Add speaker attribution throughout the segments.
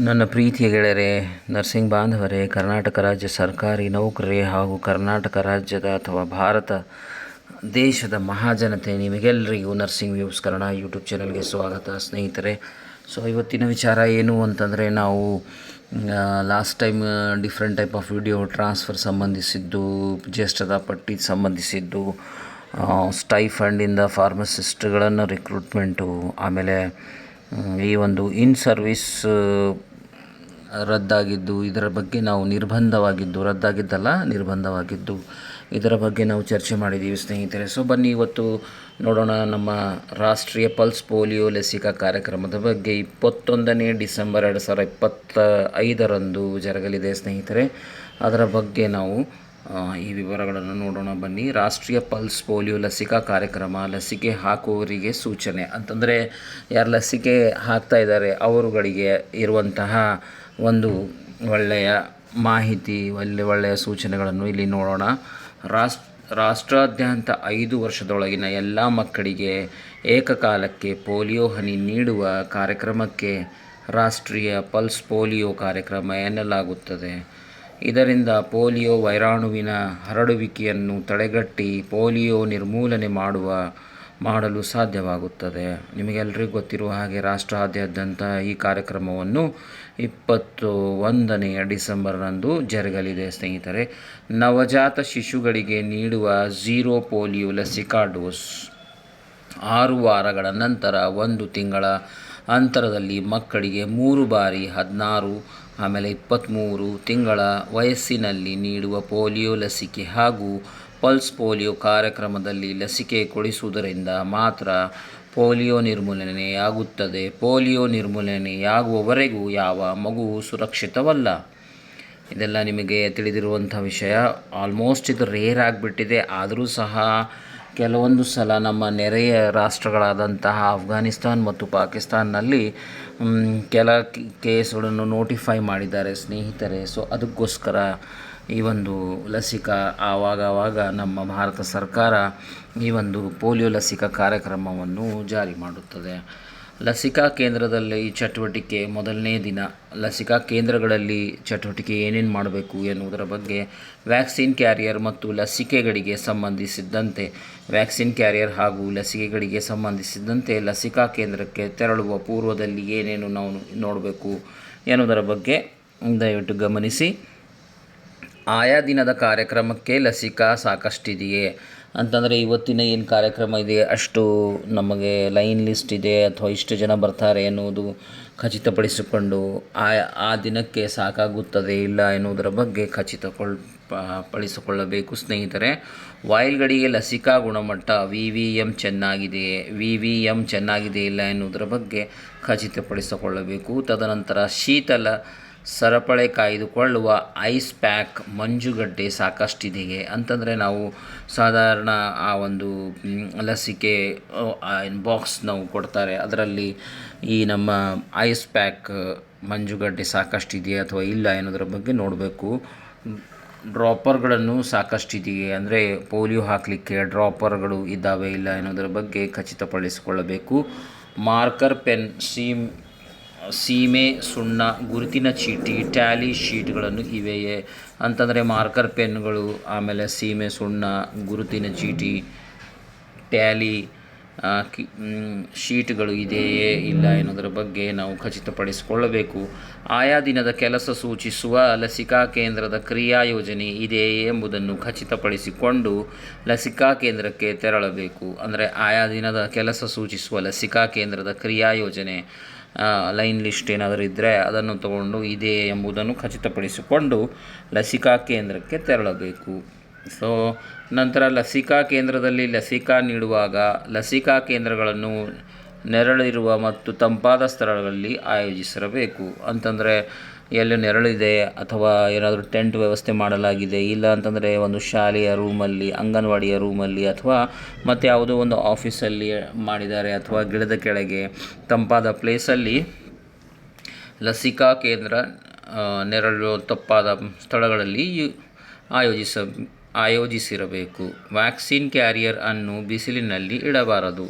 Speaker 1: ನನ್ನ ಪ್ರೀತಿಯ ಗೆಳೆಯರೇ ನರ್ಸಿಂಗ್ ಬಾಂಧವರೇ, ಕರ್ನಾಟಕ ರಾಜ್ಯ ಸರ್ಕಾರಿ ನೌಕರಿ ಹಾಗೂ ಕರ್ನಾಟಕ ರಾಜ್ಯದ ಅಥವಾ ಭಾರತ ದೇಶದ ಮಹಾಜನತೆ ನಿಮಗೆಲ್ಲರಿಗೂ ನರ್ಸಿಂಗ್ ವ್ಯೂಸ್ ಕನ್ನಡ ಯೂಟ್ಯೂಬ್ ಚಾನಲ್ಗೆ ಸ್ವಾಗತ. ಸ್ನೇಹಿತರೆ, ಸೊ ಇವತ್ತಿನ ವಿಚಾರ ಏನು ಅಂತಂದರೆ ನಾವು last time different type of video transfer ಸಂಬಂಧಿಸಿದ್ದು ಜ್ಯೇಷ್ಠದ ಪಟ್ಟಿ ಸಂಬಂಧಿಸಿದ್ದು ಸ್ಟೈಫಂಡಿಂದ ಫಾರ್ಮಸಿಸ್ಟ್ಗಳನ್ನು ರಿಕ್ರೂಟ್ಮೆಂಟು ಆಮೇಲೆ ಈ ಒಂದು ಇನ್ ಸರ್ವಿಸ್ ರದ್ದಾಗಿದ್ದು, ಇದರ ಬಗ್ಗೆ ನಾವು ನಿರ್ಬಂಧವಾಗಿದ್ದು, ರದ್ದಾಗಿದ್ದಲ್ಲ, ನಿರ್ಬಂಧವಾಗಿದ್ದು, ಇದರ ಬಗ್ಗೆ ನಾವು ಚರ್ಚೆ ಮಾಡಿದ್ದೀವಿ ಸ್ನೇಹಿತರೆ. ಸೊ ಬನ್ನಿ, ಇವತ್ತು ನೋಡೋಣ ನಮ್ಮ ರಾಷ್ಟ್ರೀಯ ಪಲ್ಸ್ ಪೋಲಿಯೋ ಲಸಿಕಾ ಕಾರ್ಯಕ್ರಮದ ಬಗ್ಗೆ. ಇಪ್ಪತ್ತೊಂದನೇ ಡಿಸೆಂಬರ್ ಎರಡು ಸಾವಿರ ಇಪ್ಪತ್ತ ಐದರಂದು ಜರಗಲಿದೆ ಸ್ನೇಹಿತರೆ. ಅದರ ಬಗ್ಗೆ ನಾವು ಈ ವಿವರಗಳನ್ನು ನೋಡೋಣ. ಬನ್ನಿ, ರಾಷ್ಟ್ರೀಯ ಪಲ್ಸ್ ಪೋಲಿಯೋ ಲಸಿಕಾ ಕಾರ್ಯಕ್ರಮ, ಲಸಿಕೆ ಹಾಕುವವರಿಗೆ ಸೂಚನೆ. ಅಂತಂದರೆ, ಯಾರು ಲಸಿಕೆ ಹಾಕ್ತಾ ಇದ್ದಾರೆ ಅವರುಗಳಿಗೆ ಇರುವಂತಹ ಒಂದು ಒಳ್ಳೆಯ ಮಾಹಿತಿ, ಒಳ್ಳೆ, ಒಳ್ಳೆಯ ಸೂಚನೆಗಳನ್ನು ಇಲ್ಲಿ ನೋಡೋಣ. ರಾಷ್ಟ್ರ ರಾಷ್ಟ್ರಾದ್ಯಂತ ಐದು ವರ್ಷದೊಳಗಿನ ಎಲ್ಲ ಮಕ್ಕಳಿಗೆ ಏಕಕಾಲಕ್ಕೆ ಪೋಲಿಯೋ ಹನಿ ನೀಡುವ ಕಾರ್ಯಕ್ರಮಕ್ಕೆ ರಾಷ್ಟ್ರೀಯ ಪಲ್ಸ್ ಪೋಲಿಯೋ ಕಾರ್ಯಕ್ರಮ ಎನ್ನಲಾಗುತ್ತದೆ. ಇದರಿಂದ ಪೋಲಿಯೋ ವೈರಾಣುವಿನ ಹರಡುವಿಕೆಯನ್ನು ತಡೆಗಟ್ಟಿ ಪೋಲಿಯೋ ನಿರ್ಮೂಲನೆ ಮಾಡುವ, ಮಾಡಲು ಸಾಧ್ಯವಾಗುತ್ತದೆ. ನಿಮಗೆಲ್ಲರಿಗೂ ಗೊತ್ತಿರುವ ಹಾಗೆ ರಾಷ್ಟ್ರಾದ್ಯಂತ ಈ ಕಾರ್ಯಕ್ರಮವನ್ನು ಇಪ್ಪತ್ತು ಒಂದನೆಯ ಡಿಸೆಂಬರ್ನಂದು ಜರುಗಲಿದೆ. ಸ್ನೇಹಿತರೆ, ನವಜಾತ ಶಿಶುಗಳಿಗೆ ನೀಡುವ ಝೀರೋ ಪೋಲಿಯೋ ಲಸಿಕಾ ಡೋಸ್ ಆರು ವಾರಗಳ ನಂತರ ಒಂದು ತಿಂಗಳ ಅಂತರದಲ್ಲಿ ಮಕ್ಕಳಿಗೆ ಮೂರು ಬಾರಿ ಹದಿನಾರು ಆಮೇಲೆ ಇಪ್ಪತ್ತ್ಮೂರು ತಿಂಗಳ ವಯಸ್ಸಿನಲ್ಲಿ ನೀಡುವ ಪೋಲಿಯೋ ಲಸಿಕೆ ಹಾಗೂ ಪಲ್ಸ್ ಪೋಲಿಯೋ ಕಾರ್ಯಕ್ರಮದಲ್ಲಿ ಲಸಿಕೆ ಕೊಡಿಸುವುದರಿಂದ ಮಾತ್ರ ಪೋಲಿಯೋ ನಿರ್ಮೂಲನೆಯಾಗುತ್ತದೆ. ಪೋಲಿಯೋ ನಿರ್ಮೂಲನೆಯಾಗುವವರೆಗೂ ಯಾವ ಮಗು ಸುರಕ್ಷಿತವಲ್ಲ? ಇದೆಲ್ಲ ನಿಮಗೆ ತಿಳಿದಿರುವಂಥ ವಿಷಯ. ಆಲ್ಮೋಸ್ಟ್ ಇದು ರೇರ್ ಆಗಿಬಿಟ್ಟಿದೆ. ಆದರೂ ಸಹ ಕೆಲವೊಂದು ಸಲ ನಮ್ಮ ನೆರೆಯ ರಾಷ್ಟ್ರಗಳಾದಂತಹ ಅಫ್ಘಾನಿಸ್ತಾನ್ ಮತ್ತು ಪಾಕಿಸ್ತಾನ್ನಲ್ಲಿ ಕೆಲ ಕೇಸ್ಗಳನ್ನು ನೋಟಿಫೈ ಮಾಡಿದ್ದಾರೆ ಸ್ನೇಹಿತರೆ. ಸೊ, ಅದಕ್ಕೋಸ್ಕರ ಈ ಒಂದು ಲಸಿಕಾ ಆವಾಗವಾಗ ಆವಾಗ ನಮ್ಮ ಭಾರತ ಸರ್ಕಾರ ಈ ಒಂದು ಪೋಲಿಯೋ ಲಸಿಕಾ ಕಾರ್ಯಕ್ರಮವನ್ನು ಜಾರಿ ಮಾಡುತ್ತದೆ. ಲಸಿಕಾ ಕೇಂದ್ರದಲ್ಲಿ ಚಟುವಟಿಕೆ ಮೊದಲನೇ ದಿನ. ಲಸಿಕಾ ಕೇಂದ್ರಗಳಲ್ಲಿ ಚಟುವಟಿಕೆ ಏನೇನು ಮಾಡಬೇಕು ಎನ್ನುವುದರ ಬಗ್ಗೆ ವ್ಯಾಕ್ಸಿನ್ ಕ್ಯಾರಿಯರ್ ಮತ್ತು ಲಸಿಕೆಗಳಿಗೆ ಸಂಬಂಧಿಸಿದ್ದಂತೆ, ವ್ಯಾಕ್ಸಿನ್ ಕ್ಯಾರಿಯರ್ ಹಾಗೂ ಲಸಿಕೆಗಳಿಗೆ ಸಂಬಂಧಿಸಿದಂತೆ ಲಸಿಕಾ ಕೇಂದ್ರಕ್ಕೆ ತೆರಳುವ ಪೂರ್ವದಲ್ಲಿ ಏನೇನು ನಾವು ನೋಡಬೇಕು ಎನ್ನುವುದರ ಬಗ್ಗೆ ದಯವಿಟ್ಟು ಗಮನಿಸಿ. ಆಯಾ ದಿನದ ಕಾರ್ಯಕ್ರಮಕ್ಕೆ ಲಸಿಕಾ ಸಾಕಷ್ಟಿದೆಯೇ? ಅಂತಂದರೆ ಇವತ್ತಿನ ಏನು ಕಾರ್ಯಕ್ರಮ ಇದೆ, ಅಷ್ಟು ನಮಗೆ ಲೈನ್ ಲಿಸ್ಟ್ ಇದೆ, ಅಥವಾ ಇಷ್ಟು ಜನ ಬರ್ತಾರೆ ಎನ್ನುವುದು ಖಚಿತಪಡಿಸಿಕೊಂಡು ಆ ಆ ದಿನಕ್ಕೆ ಸಾಕಾಗುತ್ತದೆ ಇಲ್ಲ ಎನ್ನುವುದರ ಬಗ್ಗೆ ಖಚಿತಗೊಳ್ ಪಡಿಸಿಕೊಳ್ಳಬೇಕು. ಸ್ನೇಹಿತರೆ ವಾಯಿಲ್ಗಳಿಗೆ ಲಸಿಕಾ ಗುಣಮಟ್ಟ ವಿ ವಿ ಎಂ ಚೆನ್ನಾಗಿದೆಯೇ ವಿ ವಿ ಎಂ ಚೆನ್ನಾಗಿದೆ ಇಲ್ಲ ಎನ್ನುವುದರ ಬಗ್ಗೆ ಖಚಿತಪಡಿಸಿಕೊಳ್ಳಬೇಕು. ತದನಂತರ ಶೀತಲ ಸರಪಳೆ ಕಾಯ್ದುಕೊಳ್ಳುವ ಐಸ್ ಪ್ಯಾಕ್ ಮಂಜುಗಡ್ಡೆ ಸಾಕಷ್ಟಿದೆಯೇ ಅಂತಂದರೆ ನಾವು ಸಾಧಾರಣ ಆ ಒಂದು ಲಸಿಕೆ ಬಾಕ್ಸ್ ನಾವು ಕೊಡ್ತಾರೆ. ಅದರಲ್ಲಿ ಈ ನಮ್ಮ ಐಸ್ ಪ್ಯಾಕ್ ಮಂಜುಗಡ್ಡೆ ಸಾಕಷ್ಟಿದೆಯೇ ಅಥವಾ ಇಲ್ಲ ಎನ್ನುವುದರ ಬಗ್ಗೆ ನೋಡಬೇಕು. ಡ್ರಾಪರ್ಗಳನ್ನು ಸಾಕಷ್ಟಿದೆಯೇ ಅಂದರೆ ಪೋಲಿಯೋ ಹಾಕಲಿಕ್ಕೆ ಡ್ರಾಪರ್ಗಳು ಇದ್ದಾವೆ ಇಲ್ಲ ಅನ್ನೋದರ ಬಗ್ಗೆ ಖಚಿತಪಡಿಸಿಕೊಳ್ಳಬೇಕು. ಮಾರ್ಕರ್ ಪೆನ್, ಸೀಮ್ ಸೀಮೆ, ಸುಣ್ಣ, ಗುರುತಿನ ಚೀಟಿ, ಟ್ಯಾಲಿ ಶೀಟ್ಗಳನ್ನು ಇವೆಯೇ? ಅಂತಂದರೆ ಮಾರ್ಕರ್ ಪೆನ್ಗಳು, ಆಮೇಲೆ ಸೀಮೆ, ಸುಣ್ಣ, ಗುರುತಿನ ಚೀಟಿ, ಟ್ಯಾಲಿ ಕಿ ಶೀಟ್ಗಳು ಇದೆಯೇ ಇಲ್ಲ ಎನ್ನುವುದರ ಬಗ್ಗೆ ನಾವು ಖಚಿತಪಡಿಸಿಕೊಳ್ಳಬೇಕು. ಆಯಾ ದಿನದ ಕೆಲಸ ಸೂಚಿಸುವ ಲಸಿಕಾ ಕೇಂದ್ರದ ಕ್ರಿಯಾ ಯೋಜನೆ ಇದೆಯೇ ಎಂಬುದನ್ನು ಖಚಿತಪಡಿಸಿಕೊಂಡು ಲಸಿಕಾ ಕೇಂದ್ರಕ್ಕೆ ತೆರಳಬೇಕು. ಅಂದರೆ ಆಯಾ ದಿನದ ಕೆಲಸ ಸೂಚಿಸುವ ಲಸಿಕಾ ಕೇಂದ್ರದ ಕ್ರಿಯಾ ಯೋಜನೆ. ಲೈನ್ ಲಿಸ್ಟ್ ಏನಾದರೂ ಇದ್ದರೆ ಅದನ್ನು ತಗೊಂಡು ಇದೆ ಎಂಬುದನ್ನು ಖಚಿತಪಡಿಸಿಕೊಂಡು ಲಸಿಕಾ ಕೇಂದ್ರಕ್ಕೆ ತೆರಳಬೇಕು. ಸೊ ನಂತರ ಲಸಿಕಾ ಕೇಂದ್ರದಲ್ಲಿ ಲಸಿಕಾ ನೀಡುವಾಗ ಲಸಿಕಾ ಕೇಂದ್ರಗಳನ್ನು ನೆರಳಿರುವ ಮತ್ತು ತಂಪಾದ ಸ್ಥಳಗಳಲ್ಲಿ ಆಯೋಜಿಸಿರಬೇಕು. ಅಂತಂದರೆ ಎಲ್ಲಿ ನೆರಳಿದೆ ಅಥವಾ ಏನಾದರೂ ಟೆಂಟ್ ವ್ಯವಸ್ಥೆ ಮಾಡಲಾಗಿದೆ, ಇಲ್ಲ ಅಂತಂದರೆ ಒಂದು ಶಾಲೆಯ ರೂಮಲ್ಲಿ, ಅಂಗನವಾಡಿಯ ರೂಮಲ್ಲಿ ಅಥವಾ ಮತ್ತು ಯಾವುದೋ ಒಂದು ಆಫೀಸಲ್ಲಿ ಮಾಡಿದ್ದಾರೆ ಅಥವಾ ಗಿಡದ ಕೆಳಗೆ ತಂಪಾದ ಪ್ಲೇಸಲ್ಲಿ ಲಸಿಕಾ ಕೇಂದ್ರ ನೆರಳು ತಪ್ಪಾದ ಸ್ಥಳಗಳಲ್ಲಿ ಆಯೋಜಿಸ, ಆಯೋಜಿಸಿರಬೇಕು. ವ್ಯಾಕ್ಸಿನ್ ಕ್ಯಾರಿಯರ್ ಅನ್ನು ಬಿಸಿಲಿನಲ್ಲಿ ಇಡಬಾರದು.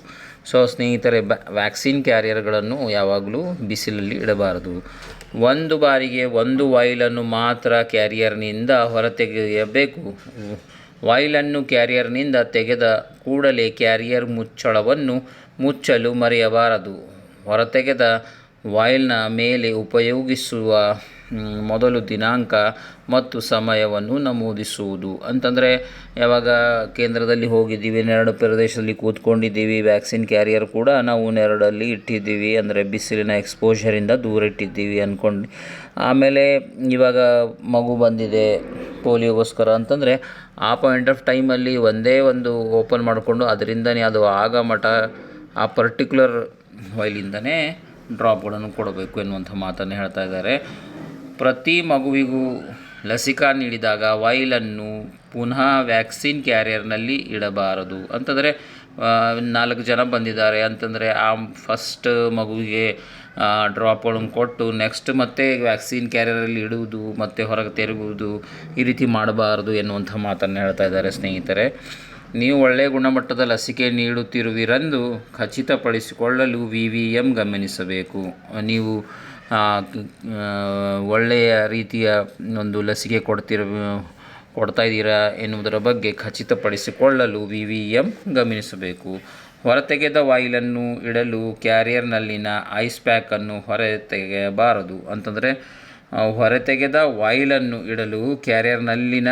Speaker 1: ಸೊ ಸ್ನೇಹಿತರೆ ವ್ಯಾಕ್ಸಿನ್ ಕ್ಯಾರಿಯರ್ಗಳನ್ನು ಯಾವಾಗಲೂ ಬಿಸಿಲಲ್ಲಿ ಇಡಬಾರದು. ಒಂದು ಬಾರಿಗೆ ಒಂದು ವಾಯಿಲನ್ನು ಮಾತ್ರ ಕ್ಯಾರಿಯರ್ನಿಂದ ಹೊರತೆಗೆಯಬೇಕು. ವಾಯಿಲನ್ನು ಕ್ಯಾರಿಯರ್ನಿಂದ ತೆಗೆದ ಕೂಡಲೇ ಕ್ಯಾರಿಯರ್ ಮುಚ್ಚಳವನ್ನು ಮುಚ್ಚಲು ಮರೆಯಬಾರದು. ಹೊರತೆಗೆದ ವಾಯಿಲ್ನ ಮೇಲೆ ಉಪಯೋಗಿಸುವ ಮೊದಲು ದಿನಾಂಕ ಮತ್ತು ಸಮಯವನ್ನು ನಮೂದಿಸುವುದು. ಅಂತಂದರೆ, ಯಾವಾಗ ಕೇಂದ್ರದಲ್ಲಿ ಹೋಗಿದ್ದೀವಿ ನೆರಡು ಪ್ರದೇಶದಲ್ಲಿ ಕೂತ್ಕೊಂಡಿದ್ದೀವಿ, ವ್ಯಾಕ್ಸಿನ್ ಕ್ಯಾರಿಯರ್ ಕೂಡ ನಾವು ನೆರಡಲ್ಲಿ ಇಟ್ಟಿದ್ದೀವಿ, ಅಂದರೆ ಬಿಸಿಲಿನ ಎಕ್ಸ್ಪೋಷರಿಂದ ದೂರ ಇಟ್ಟಿದ್ದೀವಿ ಅಂದ್ಕೊಂಡು ಆಮೇಲೆ ಇವಾಗ ಮಗು ಬಂದಿದೆ ಪೋಲಿಯೋಗೋಸ್ಕರ ಅಂತಂದರೆ, ಆ ಪಾಯಿಂಟ್ ಆಫ್ ಟೈಮಲ್ಲಿ ಒಂದೇ ಒಂದು ಓಪನ್ ಮಾಡಿಕೊಂಡು ಅದರಿಂದನೇ ಅದು ಆಗ ಮಠ, ಆ ಪರ್ಟಿಕ್ಯುಲರ್ ವೈಲಿಂದನೇ ಡ್ರಾಪ್ಗಳನ್ನು ಕೊಡಬೇಕು ಎನ್ನುವಂಥ ಮಾತನ್ನು ಹೇಳ್ತಾ ಇದ್ದಾರೆ. ಪ್ರತಿ ಮಗುವಿಗೂ ಲಸಿಕಾ ನೀಡಿದಾಗ ವಾಯಿಲನ್ನು ಪುನಃ ವ್ಯಾಕ್ಸಿನ್ ಕ್ಯಾರಿಯರ್ನಲ್ಲಿ ಇಡಬಾರದು. ಅಂತಂದರೆ ನಾಲ್ಕು ಜನ ಬಂದಿದ್ದಾರೆ ಅಂತಂದರೆ, ಆ ಫಸ್ಟ್ ಮಗುವಿಗೆ ಡ್ರಾಪ್ಗಳನ್ನು ಕೊಟ್ಟು ನೆಕ್ಸ್ಟ್ ಮತ್ತೆ ವ್ಯಾಕ್ಸಿನ್ ಕ್ಯಾರಿಯರಲ್ಲಿ ಇಡುವುದು ಮತ್ತು ಹೊರಗೆ ತಿರುಗುವುದು ಈ ರೀತಿ ಮಾಡಬಾರದು ಎನ್ನುವಂಥ ಮಾತನ್ನು ಹೇಳ್ತಾ ಇದ್ದಾರೆ ಸ್ನೇಹಿತರೆ. ನೀವು ಒಳ್ಳೆಯ ಗುಣಮಟ್ಟದ ಲಸಿಕೆ ನೀಡುತ್ತಿರುವಿರೆಂದು ಖಚಿತಪಡಿಸಿಕೊಳ್ಳಲು ವಿ ವಿ ಎಂ ಗಮನಿಸಬೇಕು. ನೀವು ಒಳ್ಳೆಯ ರೀತಿಯ ಒಂದು ಲಸಿಕೆ ಕೊಡ್ತಿರ, ಕೊಡ್ತಾ ಇದ್ದೀರಾ ಎನ್ನುವುದರ ಬಗ್ಗೆ ಖಚಿತಪಡಿಸಿಕೊಳ್ಳಲು ವಿ ವಿ ಎಂ ಗಮನಿಸಬೇಕು. ಹೊರತೆಗೆದ ವಾಯಿಲನ್ನು ಇಡಲು ಕ್ಯಾರಿಯರ್ನಲ್ಲಿನ ಐಸ್ ಪ್ಯಾಕನ್ನು ಹೊರ ತೆಗೆಯಬಾರದು ಅಂತಂದರೆ ಹೊರತೆಗೆದ ವಾಯಿಲನ್ನು ಇಡಲು ಕ್ಯಾರಿಯರ್ನಲ್ಲಿನ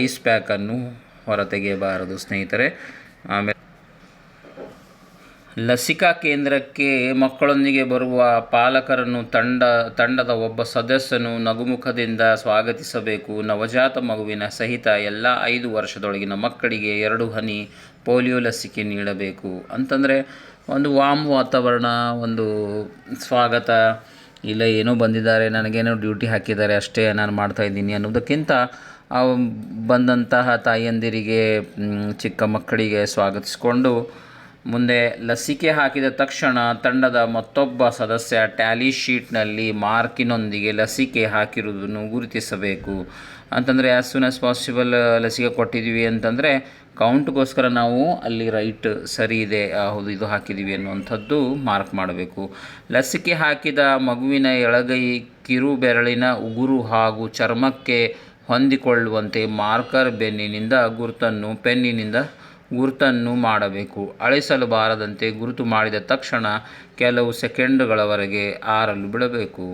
Speaker 1: ಐಸ್ ಪ್ಯಾಕನ್ನು ಹೊರತೆಗೆಯಬಾರದು ಸ್ನೇಹಿತರೆ. ಆಮೇಲೆ ಲಸಿಕಾ ಕೇಂದ್ರಕ್ಕೆ ಮಕ್ಕಳೊಂದಿಗೆ ಬರುವ ಪಾಲಕರನ್ನು ತಂಡ, ತಂಡದ ಒಬ್ಬ ಸದಸ್ಯನು ನಗುಮುಖದಿಂದ ಸ್ವಾಗತಿಸಬೇಕು. ನವಜಾತ ಮಗುವಿನ ಸಹಿತ ಎಲ್ಲ ಐದು ವರ್ಷದೊಳಗಿನ ಮಕ್ಕಳಿಗೆ ಎರಡು ಹನಿ ಪೋಲಿಯೋ ಲಸಿಕೆ ನೀಡಬೇಕು. ಅಂತಂದರೆ ಒಂದು ವಾಮ್ ವಾತಾವರಣ, ಒಂದು ಸ್ವಾಗತ, ಇಲ್ಲ ಏನೋ ಬಂದಿದ್ದಾರೆ, ನನಗೇನೋ ಡ್ಯೂಟಿ ಹಾಕಿದ್ದಾರೆ, ಅಷ್ಟೇ ನಾನು ಮಾಡ್ತಾ ಇದ್ದೀನಿ ಅನ್ನೋದಕ್ಕಿಂತ ಬಂದಂತಹ ತಾಯಿಯಂದಿರಿಗೆ ಚಿಕ್ಕ ಮಕ್ಕಳಿಗೆ ಸ್ವಾಗತಿಸಿಕೊಂಡು ಮುಂದೆ ಲಸಿಕೆ ಹಾಕಿದ ತಕ್ಷಣ ತಂಡದ ಮತ್ತೊಬ್ಬ ಸದಸ್ಯ ಟ್ಯಾಲಿ ಶೀಟ್ನಲ್ಲಿ ಮಾರ್ಕಿನೊಂದಿಗೆ ಲಸಿಕೆ ಹಾಕಿರುವುದನ್ನು ಗುರುತಿಸಬೇಕು. ಅಂತಂದರೆ ಆ್ಯಸ್ ಸೂನ್ ಆ್ಯಸ್ ಪಾಸಿಬಲ್ ಲಸಿಕೆ ಕೊಟ್ಟಿದ್ದೀವಿ ಅಂತಂದರೆ ಕೌಂಟ್ಗೋಸ್ಕರ ನಾವು ಅಲ್ಲಿ ರೈಟ್ ಸರಿ ಇದೆ ಹೌದು, ಇದು ಹಾಕಿದ್ದೀವಿ ಅನ್ನುವಂಥದ್ದು ಮಾರ್ಕ್ ಮಾಡಬೇಕು. ಲಸಿಕೆ ಹಾಕಿದ ಮಗುವಿನ ಎಳಗೈ, ಕಿರು ಬೆರಳಿನ ಉಗುರು ಹಾಗೂ ಚರ್ಮಕ್ಕೆ ಹೊಂದಿಕೊಳ್ಳುವಂತೆ ಮಾರ್ಕರ್ ಬೆನ್ನಿನಿಂದ, ಗುರುತನ್ನು ಪೆನ್ನಿನಿಂದ ಗುರುತನ್ನು ಮಾಡಬೇಕು. ಅಳಿಸಲು ಬಾರದಂತೆ ಗುರುತು ಮಾಡಿದ ತಕ್ಷಣ ಕೆಲವು ಸೆಕೆಂಡುಗಳವರೆಗೆ ಆರಲು ಬಿಡಬೇಕು.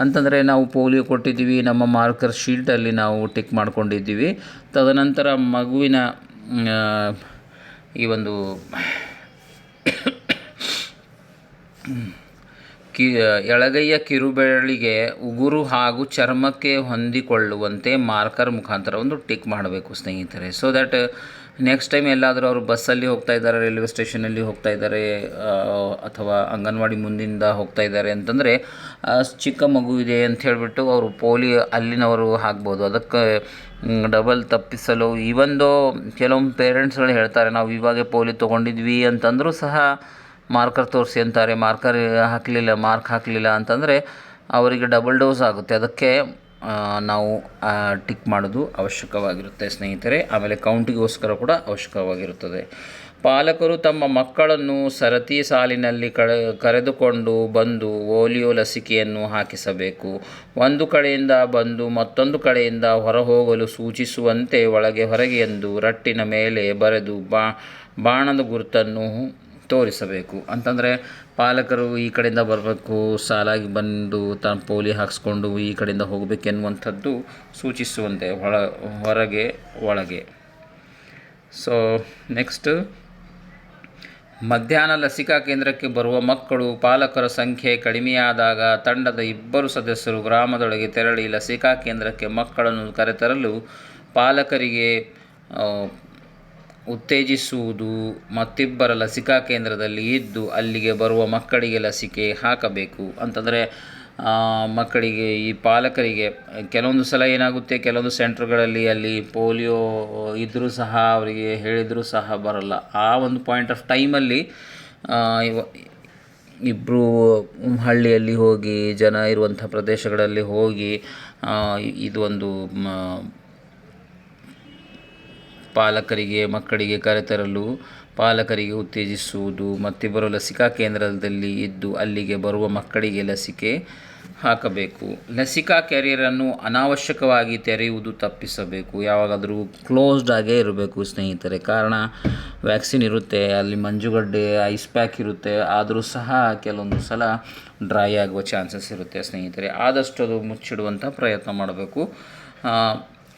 Speaker 1: ಅಂತಂದರೆ ನಾವು ಪೋಲಿಯೋ ಕೊಟ್ಟಿದ್ದೀವಿ, ನಮ್ಮ ಮಾರ್ಕರ್ ಶೀಟಲ್ಲಿ ನಾವು ಟಿಕ್ ಮಾಡಿಕೊಂಡಿದ್ದೀವಿ. ತದನಂತರ ಮಗುವಿನ ಈ ಒಂದು ಕಿ, ಎಳಗೈಯ ಕಿರುಬೆರಳಿಗೆ ಉಗುರು ಹಾಗೂ ಚರ್ಮಕ್ಕೆ ಹೊಂದಿಕೊಳ್ಳುವಂತೆ ಮಾರ್ಕರ್ ಮುಖಾಂತರ ಒಂದು ಟಿಕ್ ಮಾಡಬೇಕು ಸ್ನೇಹಿತರೆ. ಸೊ ದ್ಯಾಟ್ ನೆಕ್ಸ್ಟ್ ಟೈಮ್ ಎಲ್ಲಾದರೂ ಅವರು ಬಸ್ಸಲ್ಲಿ ಹೋಗ್ತಾ ಇದ್ದಾರೆ ರೈಲ್ವೆ ಸ್ಟೇಷನಲ್ಲಿ ಹೋಗ್ತಾ ಇದ್ದಾರೆ ಅಥವಾ ಅಂಗನವಾಡಿ ಮುಂದಿಂದ ಹೋಗ್ತಾ ಇದ್ದಾರೆ ಅಂತಂದರೆ ಚಿಕ್ಕ ಮಗು ಇದೆ ಅಂತ ಹೇಳಿಬಿಟ್ಟು ಅವರು ಪೋಲಿ ಅಲ್ಲಿನವರು ಹಾಕ್ಬೋದು. ಅದಕ್ಕೆ ಡಬಲ್ ತಪ್ಪಿಸಲು ಈವೊಂದು ಕೆಲವೊಂದು ಪೇರೆಂಟ್ಸ್ಗಳು ಹೇಳ್ತಾರೆ, ನಾವು ಇವಾಗ ಪೋಲಿ ತೊಗೊಂಡಿದ್ವಿ ಅಂತಂದರೂ ಸಹ ಮಾರ್ಕರ್ ತೋರಿಸಿ ಅಂತಾರೆ. ಮಾರ್ಕರ್ ಹಾಕಲಿಲ್ಲ ಮಾರ್ಕ್ ಹಾಕಲಿಲ್ಲ ಅಂತಂದರೆ, ಅವರಿಗೆ ಡಬಲ್ ಡೋಸ್ ಆಗುತ್ತೆ. ಅದಕ್ಕೆ ನಾವು ಟಿಕ್ ಮಾಡೋದು ಅವಶ್ಯಕವಾಗಿರುತ್ತೆ ಸ್ನೇಹಿತರೆ. ಆಮೇಲೆ ಕೌಂಟಿಗೋಸ್ಕರ ಕೂಡ ಅವಶ್ಯಕವಾಗಿರುತ್ತದೆ. ಪಾಲಕರು ತಮ್ಮ ಮಕ್ಕಳನ್ನು ಸರತಿ ಸಾಲಿನಲ್ಲಿ ಕಳೆ, ಕರೆದುಕೊಂಡು ಬಂದು ಓಲಿಯೋ ಲಸಿಕೆಯನ್ನು ಹಾಕಿಸಬೇಕು. ಒಂದು ಕಡೆಯಿಂದ ಬಂದು ಮತ್ತೊಂದು ಕಡೆಯಿಂದ ಹೊರಹೋಗಲು ಸೂಚಿಸುವಂತೆ ಒಳಗೆ ಹೊರಗೆ ಎಂದು ರಟ್ಟಿನ ಮೇಲೆ ಬರೆದು ಬಾ, ಬಾಣದ ಗುರುತನ್ನು ತೋರಿಸಬೇಕು. ಅಂತಂದರೆ ಪಾಲಕರು ಈ ಕಡೆಯಿಂದ ಬರಬೇಕು, ಸಾಲಾಗಿ ಬಂದು ತಾನು ಪೋಲಿ ಹಾಕಿಸ್ಕೊಂಡು ಈ ಕಡೆಯಿಂದ ಹೋಗಬೇಕೆನ್ನುವಂಥದ್ದು ಸೂಚಿಸುವಂತೆ ಒಳ ಹೊರಗೆ, ಒಳಗೆ. ಸೊ ನೆಕ್ಸ್ಟ್ ಮಧ್ಯಾಹ್ನ ಲಸಿಕಾ ಕೇಂದ್ರಕ್ಕೆ ಬರುವ ಮಕ್ಕಳು ಪಾಲಕರ ಸಂಖ್ಯೆ ಕಡಿಮೆಯಾದಾಗ ತಂಡದ ಇಬ್ಬರು ಸದಸ್ಯರು ಗ್ರಾಮದೊಳಗೆ ತೆರಳಿ ಲಸಿಕಾ ಕೇಂದ್ರಕ್ಕೆ ಮಕ್ಕಳನ್ನು ಕರೆತರಲು ಪಾಲಕರಿಗೆ ಉತ್ತೇಜಿಸುವುದು ಮತ್ತಿಬ್ಬರ ಲಸಿಕಾ ಕೇಂದ್ರದಲ್ಲಿ ಇದ್ದು ಅಲ್ಲಿಗೆ ಬರುವ ಮಕ್ಕಳಿಗೆ ಲಸಿಕೆ ಹಾಕಬೇಕು. ಅಂತಂದರೆ ಮಕ್ಕಳಿಗೆ, ಈ ಪಾಲಕರಿಗೆ ಕೆಲವೊಂದು ಸಲ ಏನಾಗುತ್ತೆ, ಕೆಲವೊಂದು ಸೆಂಟ್ರ್ಗಳಲ್ಲಿ ಅಲ್ಲಿ ಪೋಲಿಯೋ ಇದ್ದರೂ ಸಹ, ಅವರಿಗೆ ಹೇಳಿದರೂ ಸಹ ಬರಲ್ಲ. ಆ ಒಂದು ಪಾಯಿಂಟ್ ಆಫ್ ಟೈಮಲ್ಲಿ ಇಬ್ಬರು ಹಳ್ಳಿಯಲ್ಲಿ ಹೋಗಿ, ಜನ ಇರುವಂಥ ಪ್ರದೇಶಗಳಲ್ಲಿ ಹೋಗಿ ಇದೊಂದು ಪಾಲಕರಿಗೆ, ಮಕ್ಕಳಿಗೆ ಕರೆತರಲು ಪಾಲಕರಿಗೆ ಉತ್ತೇಜಿಸುವುದು. ಮತ್ತಿಬ್ಬರು ಲಸಿಕಾ ಕೇಂದ್ರದಲ್ಲಿ ಇದ್ದು ಅಲ್ಲಿಗೆ ಬರುವ ಮಕ್ಕಳಿಗೆ ಲಸಿಕೆ ಹಾಕಬೇಕು. ಲಸಿಕಾ ಕ್ಯಾರಿಯರನ್ನು ಅನಾವಶ್ಯಕವಾಗಿ ತೆರೆಯುವುದು ತಪ್ಪಿಸಬೇಕು. ಯಾವಾಗಾದರೂ ಕ್ಲೋಸ್ಡ್ ಆಗೇ ಇರಬೇಕು ಸ್ನೇಹಿತರೆ. ಕಾರಣ, ವ್ಯಾಕ್ಸಿನ್ ಇರುತ್ತೆ, ಅಲ್ಲಿ ಮಂಜುಗಡ್ಡೆ, ಐಸ್ ಪ್ಯಾಕ್ ಇರುತ್ತೆ. ಆದರೂ ಸಹ ಕೆಲವೊಂದು ಸಲ ಡ್ರೈ ಆಗುವ ಚಾನ್ಸಸ್ ಇರುತ್ತೆ ಸ್ನೇಹಿತರೆ. ಆದಷ್ಟು ಅದು ಮುಚ್ಚಿಡುವಂಥ ಪ್ರಯತ್ನ ಮಾಡಬೇಕು.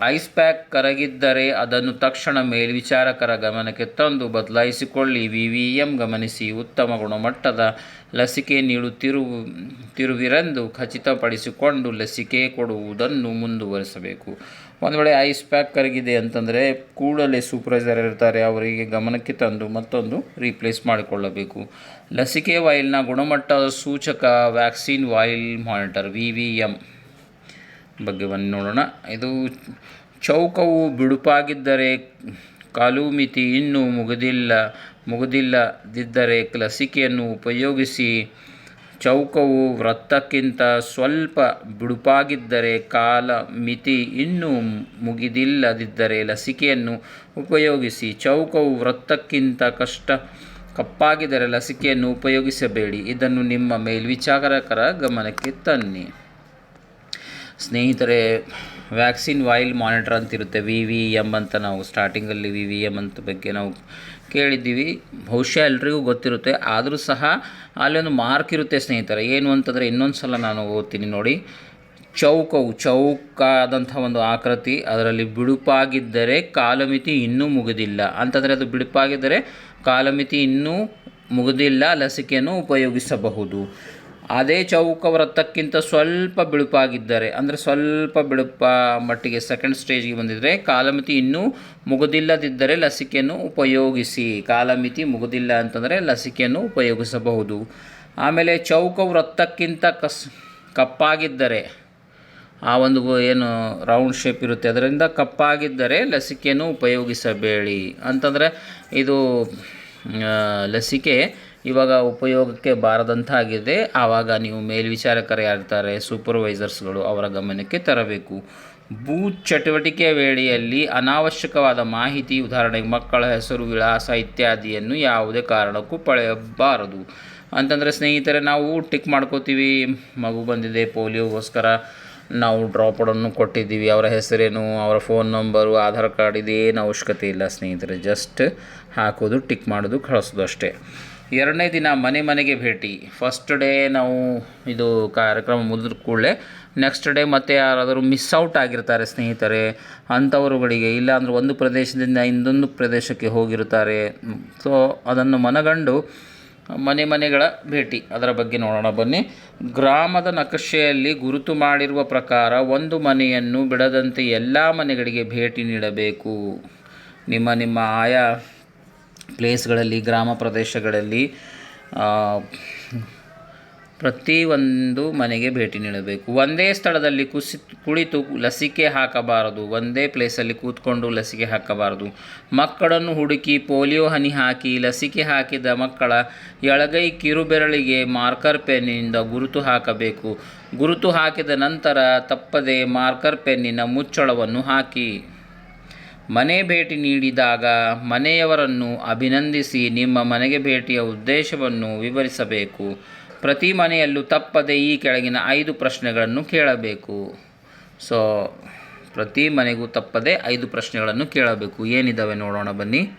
Speaker 1: ಐಸ್ ಪ್ಯಾಕ್ ಕರಗಿದ್ದರೆ ಅದನ್ನು ತಕ್ಷಣ ಮೇಲ್ವಿಚಾರಕರ ಗಮನಕ್ಕೆ ತಂದು ಬದಲಾಯಿಸಿಕೊಳ್ಳಿ. ವಿ ವಿ ಎಂ ಗಮನಿಸಿ ಉತ್ತಮ ಗುಣಮಟ್ಟದ ಲಸಿಕೆ ನೀಡುತ್ತಿರು, ತಿರುವಿರೆಂದು ಖಚಿತಪಡಿಸಿಕೊಂಡು ಲಸಿಕೆ ಕೊಡುವುದನ್ನು ಮುಂದುವರಿಸಬೇಕು. ಒಂದು ವೇಳೆ ಐಸ್ ಪ್ಯಾಕ್ ಕರಗಿದೆ ಅಂತಂದರೆ ಕೂಡಲೇ ಸೂಪರ್ವೈಸರ್ ಇರ್ತಾರೆ, ಅವರಿಗೆ ಗಮನಕ್ಕೆ ತಂದು ಮತ್ತೊಂದು ರೀಪ್ಲೇಸ್ ಮಾಡಿಕೊಳ್ಳಬೇಕು. ಲಸಿಕೆ ವಾಯಿಲ್ನ ಗುಣಮಟ್ಟದ ಸೂಚಕ vaccine vial monitor V V M ಬಗ್ಗೆ ಒಂದು ನೋಡೋಣ. ಇದು ಚೌಕವು ಬಿಡುಪಾಗಿದ್ದರೆ ಕಾಲು ಮಿತಿ ಇನ್ನೂ ಮುಗಿದಿಲ್ಲ, ಮುಗಿದಿಲ್ಲದಿದ್ದರೆ ಲಸಿಕೆಯನ್ನು ಉಪಯೋಗಿಸಿ ಚೌಕವು ವೃತ್ತಕ್ಕಿಂತ ಸ್ವಲ್ಪ ಬಿಡುಪಾಗಿದ್ದರೆ ಕಾಲ ಮಿತಿ ಇನ್ನೂ ಮುಗಿದಿಲ್ಲದಿದ್ದರೆ ಲಸಿಕೆಯನ್ನು ಉಪಯೋಗಿಸಿ ಚೌಕವು ವೃತ್ತಕ್ಕಿಂತ ಕಷ್ಟ ಕಪ್ಪಾಗಿದ್ದರೆ ಲಸಿಕೆಯನ್ನು ಉಪಯೋಗಿಸಬೇಡಿ. ಇದನ್ನು ನಿಮ್ಮ ಮೇಲ್ವಿಚಾರಕರ ಗಮನಕ್ಕೆ ತನ್ನಿ. ಸ್ನೇಹಿತರೆ, ವ್ಯಾಕ್ಸಿನ್ ವಾಯಿಲ್ ಮಾನಿಟರ್ ಅಂತಿರುತ್ತೆ. ವಿ ವಿ ಎಂ ಅಂತ ನಾವು ಸ್ಟಾರ್ಟಿಂಗಲ್ಲಿ ವಿ ವಿ ಎಂ ಅಂತ ಬಗ್ಗೆ ನಾವು ಕೇಳಿದ್ದೀವಿ. ಬಹುಶಃ ಎಲ್ರಿಗೂ ಗೊತ್ತಿರುತ್ತೆ. ಆದರೂ ಸಹ ಅಲ್ಲೊಂದು ಮಾರ್ಕ್ ಇರುತ್ತೆ ಸ್ನೇಹಿತರೆ. ಏನು ಅಂತಂದರೆ ಇನ್ನೊಂದು ಸಲ ನಾನು ಓದ್ತೀನಿ ನೋಡಿ. ಚೌಕವು ಚೌಕಾದಂಥ ಒಂದು ಆಕೃತಿ. ಅದರಲ್ಲಿ ಬಿಡುಪಾಗಿದ್ದರೆ ಕಾಲಮಿತಿ ಇನ್ನೂ ಮುಗಿದಿಲ್ಲ. ಅಂತಂದರೆ ಅದು ಬಿಡುಪಾಗಿದ್ದರೆ ಕಾಲಮಿತಿ ಇನ್ನೂ ಮುಗಿದಿಲ್ಲ. ಲಸಿಕೆಯನ್ನು ಉಪಯೋಗಿಸಬಹುದು. ಅದೇ ಚೌಕ ವೃತ್ತಕ್ಕಿಂತ ಸ್ವಲ್ಪ ಬಿಳುಪಾಗಿದ್ದರೆ, ಅಂದರೆ ಸ್ವಲ್ಪ ಬಿಳುಪ ಮಟ್ಟಿಗೆ ಸೆಕೆಂಡ್ ಸ್ಟೇಜ್ಗೆ ಬಂದಿದ್ದರೆ ಕಾಲಮಿತಿ ಇನ್ನೂ ಮುಗುದಿಲ್ಲದಿದ್ದರೆ ಲಸಿಕೆಯನ್ನು ಉಪಯೋಗಿಸಿ. ಕಾಲಮಿತಿ ಮುಗುದಿಲ್ಲ ಅಂತಂದರೆ ಲಸಿಕೆಯನ್ನು ಉಪಯೋಗಿಸಬಹುದು. ಆಮೇಲೆ ಚೌಕ ವೃತ್ತಕ್ಕಿಂತ ಕಸ್, ಕಪ್ಪಾಗಿದ್ದರೆ, ಆ ಒಂದು ಏನು ರೌಂಡ್ ಶೇಪ್ ಇರುತ್ತೆ, ಅದರಿಂದ ಕಪ್ಪಾಗಿದ್ದರೆ ಲಸಿಕೆಯನ್ನು ಉಪಯೋಗಿಸಬೇಡಿ. ಅಂತಂದರೆ ಇದು ಲಸಿಕೆ ಇವಾಗ ಉಪಯೋಗಕ್ಕೆ ಬಾರದಂತಾಗಿದೆ. ಆವಾಗ ನೀವು ಮೇಲ್ವಿಚಾರಕರು ಯಾರ್ತಾರೆ ಸೂಪರ್ವೈಸರ್ಸ್ಗಳು ಅವರ ಗಮನಕ್ಕೆ ತರಬೇಕು. ಭೂ ಚಟುವಟಿಕೆ ವೇಳೆಯಲ್ಲಿ ಅನಾವಶ್ಯಕವಾದ ಮಾಹಿತಿ, ಉದಾಹರಣೆಗೆ ಮಕ್ಕಳ ಹೆಸರು, ವಿಳಾಸ ಇತ್ಯಾದಿಯನ್ನು ಯಾವುದೇ ಕಾರಣಕ್ಕೂ ಪಡೆಯಬಾರದು. ಅಂತಂದರೆ ಸ್ನೇಹಿತರೆ, ನಾವು ಟಿಕ್ ಮಾಡ್ಕೋತೀವಿ. ಮಗು ಬಂದಿದೆ, ಪೋಲಿಯೋಗೋಸ್ಕರ ನಾವು ಡ್ರಾಪಡನ್ನು ಕೊಟ್ಟಿದ್ದೀವಿ. ಅವರ ಹೆಸರೇನು, ಅವರ ಫೋನ್ ನಂಬರು ಆಧಾರ್ ಕಾರ್ಡ್, ಇದೇನು ಅವಶ್ಯಕತೆ ಇಲ್ಲ ಸ್ನೇಹಿತರೆ. ಜಸ್ಟ್ ಹಾಕೋದು, ಟಿಕ್ ಮಾಡೋದು, ಕಳಿಸೋದು ಅಷ್ಟೇ. ಎರಡನೇ ದಿನ ಮನೆ ಮನೆಗೆ ಭೇಟಿ. ಫಸ್ಟ್ ಡೇ ನಾವು ಇದು ಕಾರ್ಯಕ್ರಮ ಮುಗಿದ ಕೂಡಲೇ ನೆಕ್ಸ್ಟ್ ಡೇ ಮತ್ತೆ ಯಾರಾದರೂ ಮಿಸ್ ಔಟ್ ಆಗಿರ್ತಾರೆ ಸ್ನೇಹಿತರೆ, ಅಂಥವರುಗಳಿಗೆ, ಇಲ್ಲಾಂದ್ರೆ ಒಂದು ಪ್ರದೇಶದಿಂದ ಇನ್ನೊಂದು ಪ್ರದೇಶಕ್ಕೆ ಹೋಗಿರ್ತಾರೆ ಸೊ ಅದನ್ನು ಮನಗಂಡು ಮನೆ ಮನೆಗಳ ಭೇಟಿ. ಅದರ ಬಗ್ಗೆ ನೋಡೋಣ ಬನ್ನಿ. ಗ್ರಾಮದ ನಕ್ಷೆಯಲ್ಲಿ ಗುರುತು ಮಾಡಿರುವ ಪ್ರಕಾರ ಒಂದು ಮನೆಯನ್ನು ಬಿಡದಂತೆ ಎಲ್ಲ ಮನೆಗಳಿಗೆ ಭೇಟಿ ನೀಡಬೇಕು. ನಿಮ್ಮ ನಿಮ್ಮ ಆಯಾ ಪ್ಲೇಸ್ಗಳಲ್ಲಿ, ಗ್ರಾಮ ಪ್ರದೇಶಗಳಲ್ಲಿ ಪ್ರತಿಯೊಂದು ಮನೆಗೆ ಭೇಟಿ ನೀಡಬೇಕು. ಒಂದೇ ಸ್ಥಳದಲ್ಲಿ ಕುಸಿ, ಕುಳಿತು ಲಸಿಕೆ ಹಾಕಬಾರದು. ಒಂದೇ ಪ್ಲೇಸಲ್ಲಿ ಕೂತ್ಕೊಂಡು ಲಸಿಕೆ ಹಾಕಬಾರದು. ಮಕ್ಕಳನ್ನು ಹುಡುಕಿ ಪೋಲಿಯೋ ಹನಿ ಹಾಕಿ ಲಸಿಕೆ ಹಾಕಿದ ಮಕ್ಕಳ ಎಳಗೈ ಕಿರುಬೆರಳಿಗೆ ಮಾರ್ಕರ್ ಪೆನ್ನಿನಿಂದ ಗುರುತು ಹಾಕಬೇಕು. ಗುರುತು ಹಾಕಿದ ನಂತರ ತಪ್ಪದೆ ಮಾರ್ಕರ್ ಪೆನ್ನಿನ ಮುಚ್ಚಳವನ್ನು ಹಾಕಿ. ಮನೆ ಭೇಟಿ ನೀಡಿದಾಗ ಮನೆಯವರನ್ನು ಅಭಿನಂದಿಸಿ ನಿಮ್ಮ ಮನೆಗೆ ಭೇಟಿಯ ಉದ್ದೇಶವನ್ನು ವಿವರಿಸಬೇಕು. ಪ್ರತಿ ಮನೆಯಲ್ಲೂ ತಪ್ಪದೆ ಈ ಕೆಳಗಿನ ಐದು ಪ್ರಶ್ನೆಗಳನ್ನು ಕೇಳಬೇಕು. ಸೊ ಪ್ರತಿ ಮನೆಗೂ ತಪ್ಪದೆ ಐದು ಪ್ರಶ್ನೆಗಳನ್ನು ಕೇಳಬೇಕು. ಏನಿದ್ದಾವೆ ನೋಡೋಣ ಬನ್ನಿ ಆ,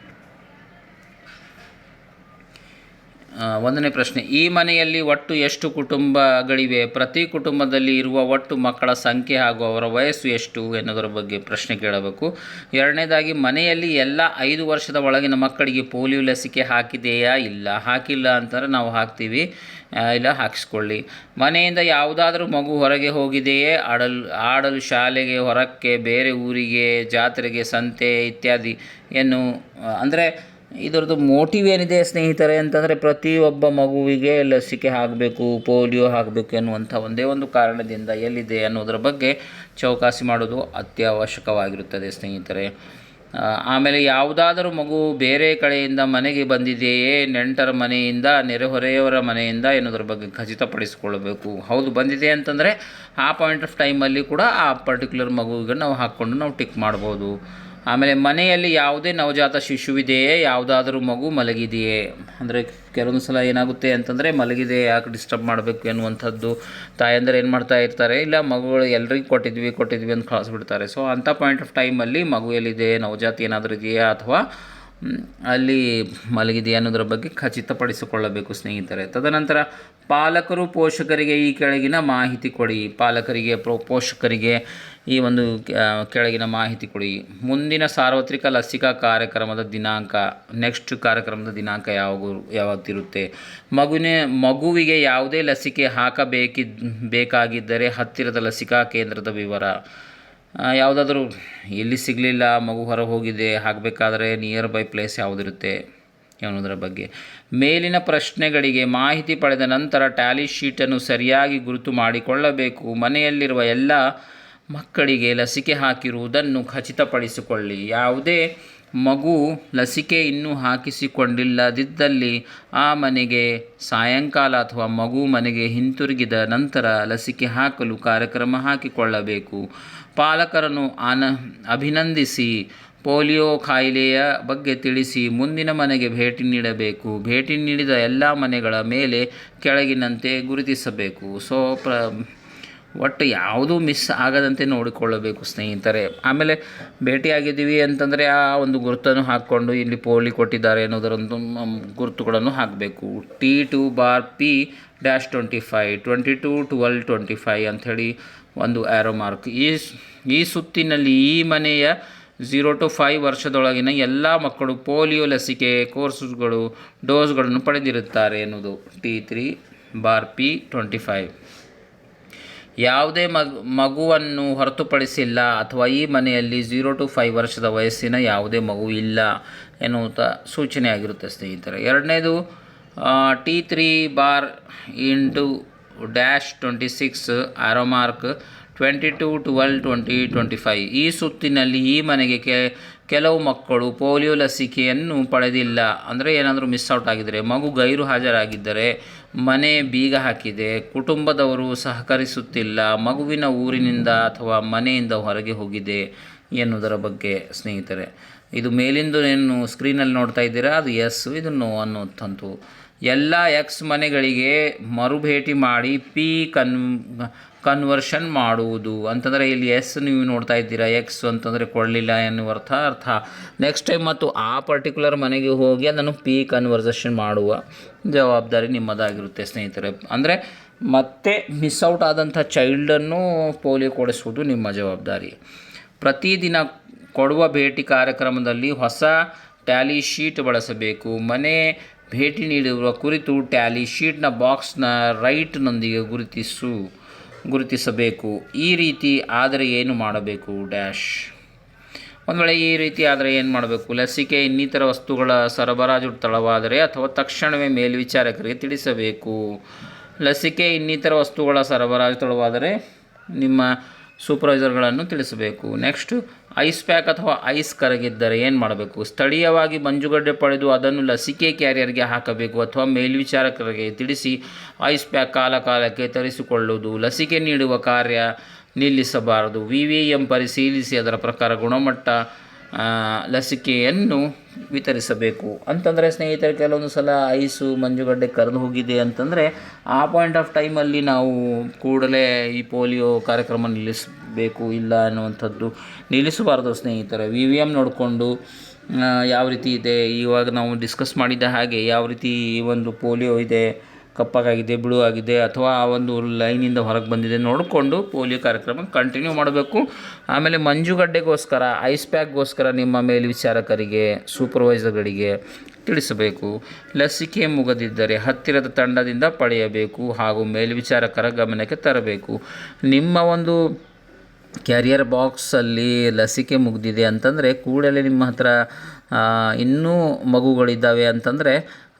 Speaker 1: ಒಂದನೇ ಪ್ರಶ್ನೆ. ಈ ಮನೆಯಲ್ಲಿ ಒಟ್ಟು ಎಷ್ಟು ಕುಟುಂಬಗಳಿವೆ? ಪ್ರತಿ ಕುಟುಂಬದಲ್ಲಿ ಇರುವ ಒಟ್ಟು ಮಕ್ಕಳ ಸಂಖ್ಯೆ ಹಾಗೂ ಅವರ ವಯಸ್ಸು ಎಷ್ಟು ಎನ್ನುವುದರ ಬಗ್ಗೆ ಪ್ರಶ್ನೆ ಕೇಳಬೇಕು. ಎರಡನೇದಾಗಿ, ಮನೆಯಲ್ಲಿ ಎಲ್ಲ ಐದು ವರ್ಷದ ಒಳಗಿನ ಮಕ್ಕಳಿಗೆ ಪೋಲಿಯೋ ಲಸಿಕೆ ಹಾಕಿದೆಯಾ? ಇಲ್ಲ. ಹಾಕಿಲ್ಲ ಅಂತಾರೆ ನಾವು ಹಾಕ್ತೀವಿ. ಇಲ್ಲ, ಹಾಕಿಸ್ಕೊಳ್ಳಿ. ಮನೆಯಿಂದ ಯಾವುದಾದ್ರೂ ಮಗು ಹೊರಗೆ ಹೋಗಿದೆಯೇ? ಆಡಲು ಆಡಲು ಶಾಲೆಗೆ, ಹೊರಕ್ಕೆ, ಬೇರೆ ಊರಿಗೆ, ಜಾತ್ರೆಗೆ, ಸಂತೆ ಇತ್ಯಾದಿ ಏನು ಅಂದರೆ ಇದರದ್ದು ಮೋಟಿವ್ ಏನಿದೆ ಸ್ನೇಹಿತರೆ ಅಂತಂದರೆ ಪ್ರತಿಯೊಬ್ಬ ಮಗುವಿಗೆ ಲಸಿಕೆ ಹಾಕಬೇಕು, ಪೋಲಿಯೋ ಹಾಕಬೇಕು ಎನ್ನುವಂಥ ಒಂದೇ ಒಂದು ಕಾರಣದಿಂದ ಎಲ್ಲಿದೆ ಅನ್ನೋದರ ಬಗ್ಗೆ ಚೌಕಾಸಿ ಮಾಡೋದು ಅತ್ಯವಶ್ಯಕವಾಗಿರುತ್ತದೆ ಸ್ನೇಹಿತರೆ. ಆಮೇಲೆ ಯಾವುದಾದರೂ ಮಗು ಬೇರೆ ಕಡೆಯಿಂದ ಮನೆಗೆ ಬಂದಿದೆಯೇ, ನೆಂಟರ ಮನೆಯಿಂದ, ನೆರೆಹೊರೆಯವರ ಮನೆಯಿಂದ ಎನ್ನುವುದರ ಬಗ್ಗೆ ಖಚಿತಪಡಿಸಿಕೊಳ್ಳಬೇಕು. ಹೌದು, ಬಂದಿದೆ ಅಂತಂದರೆ ಆ ಪಾಯಿಂಟ್ ಆಫ್ ಟೈಮಲ್ಲಿ ಕೂಡ ಆ ಪರ್ಟಿಕ್ಯುಲರ್ ಮಗುವಿಗೆ ನಾವು ಹಾಕ್ಕೊಂಡು ನಾವು ಟಿಕ್ ಮಾಡ್ಬೋದು. ಆಮೇಲೆ ಮನೆಯಲ್ಲಿ ಯಾವುದೇ ನವಜಾತ ಶಿಶುವಿದೆಯೇ, ಯಾವುದಾದ್ರೂ ಮಗು ಮಲಗಿದೆಯೇ? ಅಂದರೆ ಕೆಲವೊಂದು ಸಲ ಏನಾಗುತ್ತೆ ಅಂತಂದರೆ ಮಲಗಿದೆ, ಯಾಕೆ ಡಿಸ್ಟರ್ಬ್ ಮಾಡಬೇಕು ಎನ್ನುವಂಥದ್ದು ತಾಯಂದಿರು ಏನು ಮಾಡ್ತಾ ಇರ್ತಾರೆ? ಇಲ್ಲ ಮಗುಗಳು ಎಲ್ರಿಗೂ ಕೊಟ್ಟಿದ್ವಿ ಕೊಟ್ಟಿದ್ವಿ ಅಂತ ಕಳಿಸ್ಬಿಡ್ತಾರೆ. ಸೊ ಅಂಥ ಪಾಯಿಂಟ್ ಆಫ್ ಟೈಮಲ್ಲಿ ಮಗು ಎಲ್ಲಿದೆ ನವಜಾತಿ ಏನಾದರೂ ಇದೆಯಾ ಅಥವಾ ಅಲ್ಲಿ ಮಲಗಿದೆಯಾ ಅನ್ನೋದ್ರ ಬಗ್ಗೆ ಖಚಿತಪಡಿಸಿಕೊಳ್ಳಬೇಕು ಸ್ನೇಹಿತರೆ. ತದನಂತರ ಪಾಲಕರು ಪೋಷಕರಿಗೆ ಈ ಕೆಳಗಿನ ಮಾಹಿತಿ ಕೊಡಿ. ಪಾಲಕರಿಗೆ ಪ್ರೋ ಪೋಷಕರಿಗೆ ಈ ಒಂದು ಕೆಳಗಿನ ಮಾಹಿತಿ ಕೊಡಿ. ಮುಂದಿನ ಸಾರ್ವತ್ರಿಕ ಲಸಿಕಾ ಕಾರ್ಯಕ್ರಮದ ದಿನಾಂಕ ನೆಕ್ಸ್ಟ್ ಕಾರ್ಯಕ್ರಮದ ದಿನಾಂಕ ಯಾವಾಗ, ಯಾವತ್ತಿರುತ್ತೆ? ಮಗುವಿನ, ಮಗುವಿಗೆ ಯಾವುದೇ ಲಸಿಕೆ ಹಾಕಬೇಕಿದ್, ಬೇಕಾಗಿದ್ದರೆ ಹತ್ತಿರದ ಲಸಿಕಾ ಕೇಂದ್ರದ ವಿವರ. ಯಾವುದಾದ್ರೂ ಎಲ್ಲಿ ಸಿಗಲಿಲ್ಲ, ಮಗು ಹೊರ ಹೋಗಿದೆ ಹಾಕಬೇಕಾದ್ರೆ ನಿಯರ್ ಬೈ ಪ್ಲೇಸ್ ಯಾವುದಿರುತ್ತೆ ಅನ್ನೋದರ ಬಗ್ಗೆ. ಮೇಲಿನ ಪ್ರಶ್ನೆಗಳಿಗೆ ಮಾಹಿತಿ ಪಡೆದ ನಂತರ ಟ್ಯಾಲಿ ಶೀಟನ್ನು ಸರಿಯಾಗಿ ಗುರುತು ಮಾಡಿಕೊಳ್ಳಬೇಕು. ಮನೆಯಲ್ಲಿರುವ ಎಲ್ಲ ಮಕ್ಕಳಿಗೆ ಲಸಿಕೆ ಹಾಕಿರುವುದನ್ನು ಖಚಿತಪಡಿಸಿಕೊಳ್ಳಿ. ಯಾವುದೇ ಮಗು ಲಸಿಕೆ ಇನ್ನೂ ಹಾಕಿಸಿಕೊಂಡಿಲ್ಲದಿದ್ದಲ್ಲಿ ಆ ಮನೆಗೆ ಸಾಯಂಕಾಲ ಅಥವಾ ಮಗು ಮನೆಗೆ ಹಿಂತಿರುಗಿದ ನಂತರ ಲಸಿಕೆ ಹಾಕಲು ಕಾರ್ಯಕ್ರಮ ಹಾಕಿಕೊಳ್ಳಬೇಕು. ಪಾಲಕರನ್ನು ಆನ ಅಭಿನಂದಿಸಿ, ಪೋಲಿಯೋ ಕಾಯಿಲೆಯ ಬಗ್ಗೆ ತಿಳಿಸಿ ಮುಂದಿನ ಮನೆಗೆ ಭೇಟಿ ನೀಡಬೇಕು. ಭೇಟಿ ನೀಡಿದ ಎಲ್ಲ ಮನೆಗಳ ಮೇಲೆ ಕೆಳಗಿನಂತೆ ಗುರುತಿಸಬೇಕು. ಸೊ ಪ್ರ ಒಟ್ಟು ಯಾವುದೂ ಮಿಸ್ ಆಗದಂತೆ ನೋಡಿಕೊಳ್ಳಬೇಕು ಸ್ನೇಹಿತರೆ. ಆಮೇಲೆ ಭೇಟಿಯಾಗಿದ್ದೀವಿ ಅಂತಂದರೆ ಆ ಒಂದು ಗುರುತನ್ನು ಹಾಕ್ಕೊಂಡು ಇಲ್ಲಿ ಪೋಲಿ ಕೊಟ್ಟಿದ್ದಾರೆ ಅನ್ನೋದರೊಂದು ಗುರುತುಗಳನ್ನು ಹಾಕಬೇಕು. T two bar P dash twenty five twenty two twelve twenty five ಅಂಥೇಳಿ ಒಂದು ಆ್ಯರೋ ಮಾರ್ಕ್ ಈ ಈ ಸುತ್ತಿನಲ್ಲಿ ಈ ಮನೆಯ ಝೀರೋ ಟು ಫೈವ್ ವರ್ಷದೊಳಗಿನ ಎಲ್ಲ ಮಕ್ಕಳು ಪೋಲಿಯೋ ಲಸಿಕೆ ಕೋರ್ಸ್ಗಳು, ಡೋಸ್ಗಳನ್ನು ಪಡೆದಿರುತ್ತಾರೆ ಎನ್ನುವುದು T three bar P twenty five ಯಾವುದೇ ಮಗು ಮಗುವನ್ನು ಹೊರತುಪಡಿಸಿಲ್ಲ ಅಥವಾ ಈ ಮನೆಯಲ್ಲಿ ಝೀರೋ ಟು ಫೈವ್ ವರ್ಷದ ವಯಸ್ಸಿನ ಯಾವುದೇ ಮಗು ಇಲ್ಲ ಎನ್ನುವಂಥ ಸೂಚನೆ ಆಗಿರುತ್ತೆ ಸ್ನೇಹಿತರೆ. ಎರಡನೇದು T three bar into dash twenty six arrow mark twenty two twelve twenty twenty five. ಈ ಸುತ್ತಿನಲ್ಲಿ ಈ ಮನೆಗೆ ಕೆ, ಕೆಲವು ಮಕ್ಕಳು ಪೋಲಿಯೋ ಲಸಿಕೆಯನ್ನು ಪಡೆದಿಲ್ಲ. ಅಂದರೆ ಏನಾದರೂ ಮಿಸ್ ಔಟ್ ಆಗಿದ್ದರೆ ಮಗು ಗೈರು ಹಾಜರಾಗಿದ್ದರೆ ಮನೆ ಬೀಗ ಹಾಕಿದೆ, ಕುಟುಂಬದವರು ಸಹಕರಿಸುತ್ತಿಲ್ಲ, ಮಗುವಿನ ಊರಿನಿಂದ ಅಥವಾ ಮನೆಯಿಂದ ಹೊರಗೆ ಹೋಗಿದೆ ಎನ್ನುವುದರ ಬಗ್ಗೆ ಸ್ನೇಹಿತರೆ. ಇದು ಮೇಲಿಂದು ಏನು ಸ್ಕ್ರೀನಲ್ಲಿ ನೋಡ್ತಾ ಇದ್ದೀರಾ? ಅದು ಎಸ್ ಇದು ನೋ ಅನ್ನೋಂಥದ್ದು ಎಲ್ಲ ಎಕ್ಸ್ ಮನೆಗಳಿಗೆ ಮರುಭೇಟಿ ಮಾಡಿ ಪಿ ಕನ್ ಕನ್ವರ್ಷನ್ ಮಾಡುವುದು. ಅಂತಂದರೆ ಇಲ್ಲಿ ಎಸ್ ನೀವು ನೋಡ್ತಾ ಇದ್ದೀರಾ ಎಕ್ಸ್ ಅಂತಂದರೆ ಕೊಡಲಿಲ್ಲ ಎನ್ನುವ ಅರ್ಥ ಅರ್ಥ. ನೆಕ್ಸ್ಟ್ ಟೈಮ್ ಮತ್ತು ಆ ಪರ್ಟಿಕ್ಯುಲರ್ ಮನೆಗೆ ಹೋಗಿ ಅದನ್ನು ಪಿ ಕನ್ವರ್ಸೇಷನ್ ಮಾಡುವ ಜವಾಬ್ದಾರಿ ನಿಮ್ಮದಾಗಿರುತ್ತೆ ಸ್ನೇಹಿತರೆ. ಅಂದರೆ ಮತ್ತೆ ಮಿಸ್ ಔಟ್ ಆದಂಥ ಚೈಲ್ಡನ್ನು ಪೋಲಿಯೋ ಕೊಡಿಸುವುದು ನಿಮ್ಮ ಜವಾಬ್ದಾರಿ. ಪ್ರತಿದಿನ ಕೊಡುವ ಭೇಟಿ ಕಾರ್ಯಕ್ರಮದಲ್ಲಿ ಹೊಸ ಟ್ಯಾಲಿ ಶೀಟ್ ಬಳಸಬೇಕು. ಮನೆ ಭೇಟಿ ನೀಡಿರುವ ಕುರಿತು ಟ್ಯಾಲಿ ಶೀಟ್ನ ಬಾಕ್ಸ್ನ ರೈಟ್ನೊಂದಿಗೆ ಗುರುತಿಸು, ಗುರುತಿಸಬೇಕು. ಈ ರೀತಿ ಆದರೆ ಏನು ಮಾಡಬೇಕು? ಡ್ಯಾಶ್. ಒಂದು ವೇಳೆ ಈ ರೀತಿ ಆದರೆ ಏನು ಮಾಡಬೇಕು? ಲಸಿಕೆ ಇನ್ನಿತರ ವಸ್ತುಗಳ ಸರಬರಾಜು ತಳವಾದರೆ ಅಥವಾ ತಕ್ಷಣವೇ ಮೇಲ್ವಿಚಾರಕರಿಗೆ ತಿಳಿಸಬೇಕು. ಲಸಿಕೆ ಇನ್ನಿತರ ವಸ್ತುಗಳ ಸರಬರಾಜು ತಳವಾದರೆ ನಿಮ್ಮ ಸೂಪರ್ವೈಸರ್ಗಳನ್ನು ತಿಳಿಸಬೇಕು. ನೆಕ್ಸ್ಟು, ಐಸ್ ಪ್ಯಾಕ್ ಅಥವಾ ಐಸ್ ಕರಗಿದ್ದರೆ ಏನು ಮಾಡಬೇಕು? ಸ್ಥಳೀಯವಾಗಿ ಮಂಜುಗಡ್ಡೆ ಪಡೆದು ಅದನ್ನು ಲಸಿಕೆ ಕ್ಯಾರಿಯರ್ಗೆ ಹಾಕಬೇಕು ಅಥವಾ ಮೇಲ್ವಿಚಾರಕರಿಗೆ ತಿಳಿಸಿ ಐಸ್ ಪ್ಯಾಕ್ ಕಾಲ ಕಾಲಕ್ಕೆ ತರಿಸಿಕೊಳ್ಳುವುದು. ಲಸಿಕೆ ನೀಡುವ ಕಾರ್ಯ ನಿಲ್ಲಿಸಬಾರದು. ವಿ ವಿ ಎಂ ಪರಿಶೀಲಿಸಿ ಅದರ ಪ್ರಕಾರ ಗುಣಮಟ್ಟ ಲಸಿಕೆಯನ್ನು ವಿತರಿಸಬೇಕು. ಅಂತಂದರೆ ಸ್ನೇಹಿತರು, ಕೆಲವೊಂದು ಸಲ ಐಸು, ಮಂಜುಗಡ್ಡೆ ಕರೆದು ಹೋಗಿದೆ ಅಂತಂದರೆ ಆ ಪಾಯಿಂಟ್ ಆಫ್ ಟೈಮಲ್ಲಿ ನಾವು ಕೂಡಲೇ ಈ ಪೋಲಿಯೋ ಕಾರ್ಯಕ್ರಮ ನಿಲ್ಲಿಸಬೇಕು ಇಲ್ಲ ಅನ್ನುವಂಥದ್ದು ನಿಲ್ಲಿಸಬಾರ್ದು ಸ್ನೇಹಿತರೆ. ವಿ ವಿ ಎಂ ನೋಡಿಕೊಂಡು ಯಾವ ರೀತಿ ಇದೆ, ಇವಾಗ ನಾವು ಡಿಸ್ಕಸ್ ಮಾಡಿದ ಹಾಗೆ ಯಾವ ರೀತಿ ಈ ಒಂದು ಪೋಲಿಯೋ ಇದೆ ಕಪ್ಪಾಗಿದೆ ಬಿಳು ಆಗಿದೆ ಅಥವಾ ಆ ಒಂದು ಲೈನಿಂದ ಹೊರಗೆ ಬಂದಿದೆ ನೋಡಿಕೊಂಡು ಪೋಲಿಯೋ ಕಾರ್ಯಕ್ರಮ ಕಂಟಿನ್ಯೂ ಮಾಡಬೇಕು. ಆಮೇಲೆ ಮಂಜುಗಡ್ಡೆಗೋಸ್ಕರ ಐಸ್ ಪ್ಯಾಕ್ಗೋಸ್ಕರ ನಿಮ್ಮ ಮೇಲ್ವಿಚಾರಕರಿಗೆ ಸೂಪರ್ವೈಸರ್ಗಳಿಗೆ ತಿಳಿಸಬೇಕು. ಲಸಿಕೆ ಮುಗದಿದ್ದರೆ ಹತ್ತಿರದ ತಂಡದಿಂದ ಪಡೆಯಬೇಕು ಹಾಗೂ ಮೇಲ್ವಿಚಾರಕರ ಗಮನಕ್ಕೆ ತರಬೇಕು. ನಿಮ್ಮ ಒಂದು ಕ್ಯಾರಿಯರ್ ಬಾಕ್ಸಲ್ಲಿ ಲಸಿಕೆ ಮುಗಿದಿದೆ ಅಂತಂದರೆ ಕೂಡಲೇ ನಿಮ್ಮ ಹತ್ರ ಇನ್ನೂ ಮಗುಗಳಿದ್ದಾವೆ ಅಂತಂದರೆ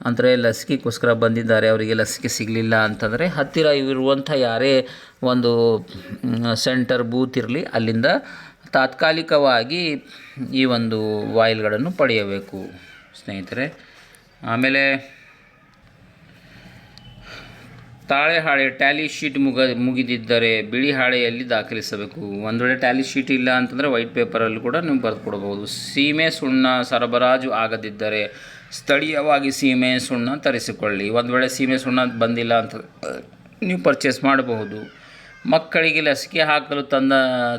Speaker 1: ಅಂದರೆ ಲಸಿಕೆಗೋಸ್ಕರ ಬಂದಿದ್ದಾರೆ, ಅವರಿಗೆ ಲಸಿಕೆ ಸಿಗಲಿಲ್ಲ ಅಂತಂದರೆ ಹತ್ತಿರ ಇರುವಂಥ ಯಾರೇ ಒಂದು ಸೆಂಟರ್ ಬೂತ್ ಇರಲಿ, ಅಲ್ಲಿಂದ ತಾತ್ಕಾಲಿಕವಾಗಿ ಈ ಒಂದು ವಾಯಿಲ್ಗಳನ್ನು ಪಡೆಯಬೇಕು. ಸ್ನೇಹಿತರೆ, ಆಮೇಲೆ ತಾಳೆ ಹಾಳೆ, ಟ್ಯಾಲಿ ಶೀಟ್ ಮುಗ, ಮುಗಿದಿದ್ದರೆ ಬಿಳಿ ಹಾಳೆಯಲ್ಲಿ ದಾಖಲಿಸಬೇಕು. ಒಂದು ವೇಳೆ ಟ್ಯಾಲಿ ಶೀಟ್ ಇಲ್ಲ ಅಂತಂದರೆ ವೈಟ್ ಪೇಪರಲ್ಲಿ ಕೂಡ ನೀವು ಬರೆದು ಕೊಡಬಹುದು ಸೀಮೆ ಸುಣ್ಣ ಸರಬರಾಜು ಆಗದಿದ್ದರೆ ಸ್ಥಳೀಯವಾಗಿ ಸೀಮೆ ಸುಣ್ಣ ತರಿಸಿಕೊಳ್ಳಿ. ಒಂದು ವೇಳೆ ಸೀಮೆ ಸುಣ್ಣ ಬಂದಿಲ್ಲ ಅಂತ ನೀವು ಪರ್ಚೇಸ್ ಮಾಡಬಹುದು. ಮಕ್ಕಳಿಗೆ ಲಸಿಕೆ ಹಾಕಲು ತಂದ,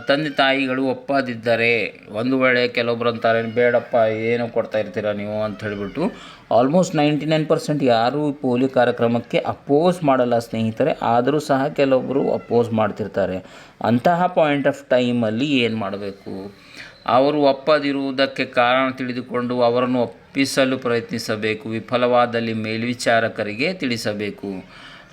Speaker 1: ತಂದೆ ತಾಯಿಗಳು ಒಪ್ಪದಿದ್ದರೆ, ಒಂದು ವೇಳೆ ಕೆಲವೊಬ್ರು ಅಂತಾರೆ, ಬೇಡಪ್ಪ, ಏನು ಕೊಡ್ತಾ ಇರ್ತೀರ ನೀವು? ಅಂತ ಹೇಳಿಬಿಟ್ಟು ಆಲ್ಮೋಸ್ಟ್ ನೈಂಟಿ ನೈನ್ ಪರ್ಸೆಂಟ್ ಯಾರೂ ಪೋಲಿಯೋ ಕಾರ್ಯಕ್ರಮಕ್ಕೆ ಅಪೋಸ್ ಮಾಡಲ್ಲ ಸ್ನೇಹಿತರೆ. ಆದರೂ ಸಹ ಕೆಲವೊಬ್ಬರು ಅಪೋಸ್ ಮಾಡ್ತಿರ್ತಾರೆ. ಅಂತಹ ಪಾಯಿಂಟ್ ಆಫ್ ಟೈಮಲ್ಲಿ ಏನು ಮಾಡಬೇಕು? ಅವರು ಒಪ್ಪದಿರುವುದಕ್ಕೆ ಕಾರಣ ತಿಳಿದುಕೊಂಡು ಅವರನ್ನು ಒಪ್ಪಿಸಲು ಪ್ರಯತ್ನಿಸಬೇಕು, ವಿಫಲವಾದಲ್ಲಿ ಮೇಲ್ವಿಚಾರಕರಿಗೆ ತಿಳಿಸಬೇಕು.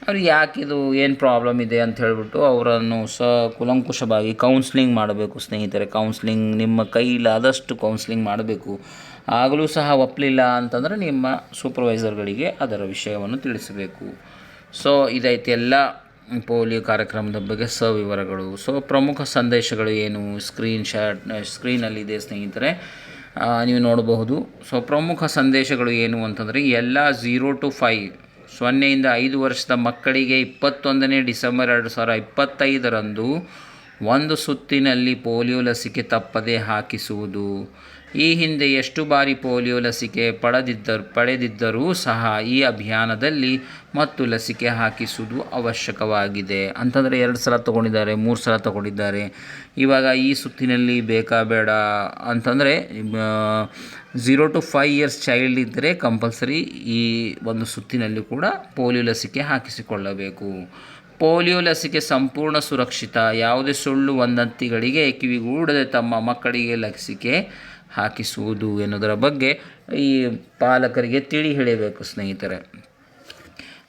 Speaker 1: ಅವ್ರು ಯಾಕಿದು ಏನು ಪ್ರಾಬ್ಲಮ್ ಇದೆ ಅಂತ ಹೇಳಿಬಿಟ್ಟು ಅವರನ್ನು ಸ ಕುಲಂಕುಷವಾಗಿ ಕೌನ್ಸ್ಲಿಂಗ್ ಮಾಡಬೇಕು ಸ್ನೇಹಿತರೆ. ಕೌನ್ಸ್ಲಿಂಗ್ ನಿಮ್ಮ ಕೈಲಾದಷ್ಟು ಕೌನ್ಸ್ಲಿಂಗ್ ಮಾಡಬೇಕು. ಆಗಲೂ ಸಹ ಒಪ್ಪಲಿಲ್ಲ ಅಂತಂದರೆ ನಿಮ್ಮ ಸೂಪರ್ವೈಸರ್ಗಳಿಗೆ ಅದರ ವಿಷಯವನ್ನು ತಿಳಿಸಬೇಕು. ಸೊ ಇದೈತೆ ಎಲ್ಲ. ಪೋಲಿಯೋ ಕಾರ್ಯಕ್ರಮದ ಬಗ್ಗೆ ಸವಿವರಗಳು ಸೊ ಪ್ರಮುಖ ಸಂದೇಶಗಳು ಏನು? ಸ್ಕ್ರೀನ್ ಶಾಟ್ ಸ್ಕ್ರೀನಲ್ಲಿದೆ ಸ್ನೇಹಿತರೆ. ನೀವು ನೋಡಬಹುದು. ಸೊ ಪ್ರಮುಖ ಸಂದೇಶಗಳು ಏನು ಅಂತಂದರೆ, ಎಲ್ಲ ಝೀರೋ ಟು ಫೈವ್ ಸೊನ್ನೆಯಿಂದ ಐದು ವರ್ಷದ ಮಕ್ಕಳಿಗೆ ಇಪ್ಪತ್ತೊಂದನೇ ಡಿಸೆಂಬರ್ ಎರಡು ಸಾವಿರ ಇಪ್ಪತ್ತೈದರಂದು ಒಂದು ಸುತ್ತಿನಲ್ಲಿ ಪೋಲಿಯೋ ಲಸಿಕೆ ತಪ್ಪದೇ ಹಾಕಿಸುವುದು. ಈ ಹಿಂದೆ ಎಷ್ಟು ಬಾರಿ ಪೋಲಿಯೋ ಲಸಿಕೆ ಪಡೆದಿದ್ದರು ಪಡೆದಿದ್ದರೂ ಸಹ ಈ ಅಭಿಯಾನದಲ್ಲಿ ಮತ್ತು ಲಸಿಕೆ ಹಾಕಿಸುವುದು ಅವಶ್ಯಕವಾಗಿದೆ. ಅಂತಂದರೆ ಎರಡು ಸಲ ತೊಗೊಂಡಿದ್ದಾರೆ, ಮೂರು ಸಲ ತೊಗೊಂಡಿದ್ದಾರೆ. ಇವಾಗ ಈ ಸುತ್ತಿನಲ್ಲಿ ಬೇಕಾ ಬೇಡ ಅಂತಂದರೆ zero to five years child ಇದ್ದರೆ ಕಂಪಲ್ಸರಿ ಈ ಒಂದು ಸುತ್ತಿನಲ್ಲಿ ಕೂಡ ಪೋಲಿಯೋ ಲಸಿಕೆ ಹಾಕಿಸಿಕೊಳ್ಳಬೇಕು. ಪೋಲಿಯೋ ಲಸಿಕೆ ಸಂಪೂರ್ಣ ಸುರಕ್ಷಿತ. ಯಾವುದೇ ಸುಳ್ಳು ವಂದಂತಿಗಳಿಗೆ ಕಿವಿಗೂಡದೆ ತಮ್ಮ ಮಕ್ಕಳಿಗೆ ಲಸಿಕೆ ಹಾಕಿಸುವುದು ಎನ್ನುವುದರ ಬಗ್ಗೆ ಈ ಪಾಲಕರಿಗೆ ತಿಳಿ ಹೇಳಬೇಕು ಸ್ನೇಹಿತರೆ.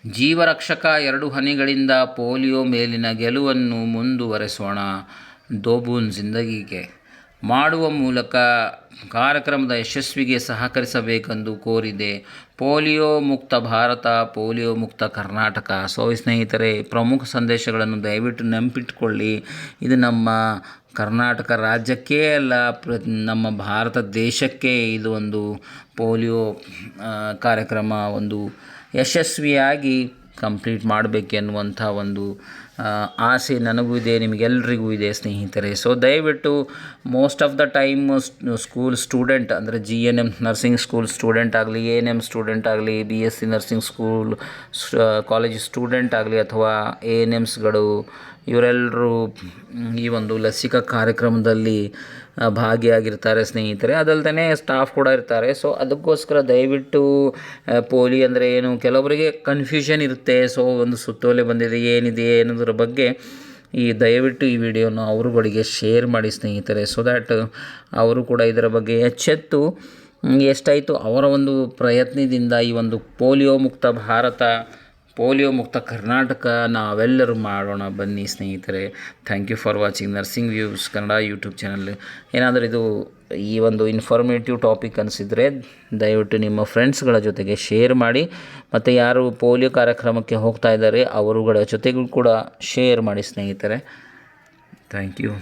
Speaker 1: ಜೀವರಕ್ಷಕ ಎರಡು ಹನಿಗಳಿಂದ ಪೋಲಿಯೋ ಮೇಲಿನ ಗೆಲುವನ್ನು ಮುಂದುವರೆಸೋಣ. ದೋಬೂನ್ ಜಿಂದಗಿಗೆ ಮಾಡುವ ಮೂಲಕ ಕಾರ್ಯಕ್ರಮದ ಯಶಸ್ವಿಗೆ ಸಹಕರಿಸಬೇಕೆಂದು ಕೋರಿದೆ. ಪೋಲಿಯೋ ಮುಕ್ತ ಭಾರತ, ಪೋಲಿಯೋ ಮುಕ್ತ ಕರ್ನಾಟಕ. ಸೊ ಸ್ನೇಹಿತರೆ, ಪ್ರಮುಖ ಸಂದೇಶಗಳನ್ನು ದಯವಿಟ್ಟು ನೆನಪಿಟ್ಕೊಳ್ಳಿ. ಇದು ನಮ್ಮ ಕರ್ನಾಟಕ ರಾಜ್ಯಕ್ಕೇ ಅಲ್ಲ, ಪ್ರ, ನಮ್ಮ ಭಾರತ ದೇಶಕ್ಕೆ ಇದು ಒಂದು ಪೋಲಿಯೋ ಕಾರ್ಯಕ್ರಮ ಒಂದು ಯಶಸ್ವಿಯಾಗಿ ಕಂಪ್ಲೀಟ್ ಮಾಡಬೇಕೆನ್ನುವಂಥ ಒಂದು ಆಸೆ ನನಗೂ ಇದೆ, ನಿಮಗೆಲ್ರಿಗೂ ಇದೆ ಸ್ನೇಹಿತರೆ. ಸೊ ದಯವಿಟ್ಟು most of the time school student ಅಂದರೆ G N M nursing school student ಆಗಲಿ ಎ ಎನ್ ಎಂ ಸ್ಟೂಡೆಂಟ್ ಆಗಲಿ B S C nursing school college student ಆಗಲಿ ಅಥವಾ ಎ ಎನ್ ಎಮ್ಸ್ಗಳು ಇವರೆಲ್ಲರೂ ಈ ಒಂದು ಲಸಿಕಾ ಕಾರ್ಯಕ್ರಮದಲ್ಲಿ ಭಾಗಿಯಾಗಿರ್ತಾರೆ ಸ್ನೇಹಿತರೆ. ಅದಲ್ಲದೆ ಸ್ಟಾಫ್ ಕೂಡ ಇರ್ತಾರೆ. ಸೊ ಅದಕ್ಕೋಸ್ಕರ ದಯವಿಟ್ಟು ಪೋಲಿ ಅಂದರೆ ಏನು ಕೆಲವರಿಗೆ ಕನ್ಫ್ಯೂಷನ್ ಇರುತ್ತೆ. ಸೊ ಒಂದು ಸುತ್ತೋಲೆ ಬಂದಿದೆ, ಏನಿದೆ ಅನ್ನೋದ್ರ ಬಗ್ಗೆ ಈ ದಯವಿಟ್ಟು ಈ ವಿಡಿಯೋನ ಅವರುಗಳಿಗೆ ಶೇರ್ ಮಾಡಿ ಸ್ನೇಹಿತರೆ. ಸೊ ದ್ಯಾಟ್ ಅವರು ಕೂಡ ಇದರ ಬಗ್ಗೆ ಎಚ್ಚೆತ್ತು ಎಷ್ಟಾಯಿತು ಅವರ ಒಂದು ಪ್ರಯತ್ನದಿಂದ ಈ ಒಂದು ಪೋಲಿಯೋ ಮುಕ್ತ ಭಾರತ ಪೋಲಿಯೋ ಮುಕ್ತ ಕರ್ನಾಟಕ ನಾವೆಲ್ಲರೂ ಮಾಡೋಣ ಬನ್ನಿ ಸ್ನೇಹಿತರೆ. Thank you for watching nursing views Kannada YouTube channel ಏನಾದರೂ ಇದು ಈ ಒಂದು ಇನ್ಫಾರ್ಮೇಟಿವ್ ಟಾಪಿಕ್ ಅನಿಸಿದರೆ ದಯವಿಟ್ಟು ನಿಮ್ಮ ಫ್ರೆಂಡ್ಸ್ಗಳ ಜೊತೆಗೆ ಶೇರ್ ಮಾಡಿ, ಮತ್ತು ಯಾರು ಪೋಲಿಯೋ ಕಾರ್ಯಕ್ರಮಕ್ಕೆ ಹೋಗ್ತಾ ಇದ್ದಾರೆ, ಅವರುಗಳ ಜೊತೆಗೂ ಕೂಡ ಶೇರ್ ಮಾಡಿ ಸ್ನೇಹಿತರೆ. Thank you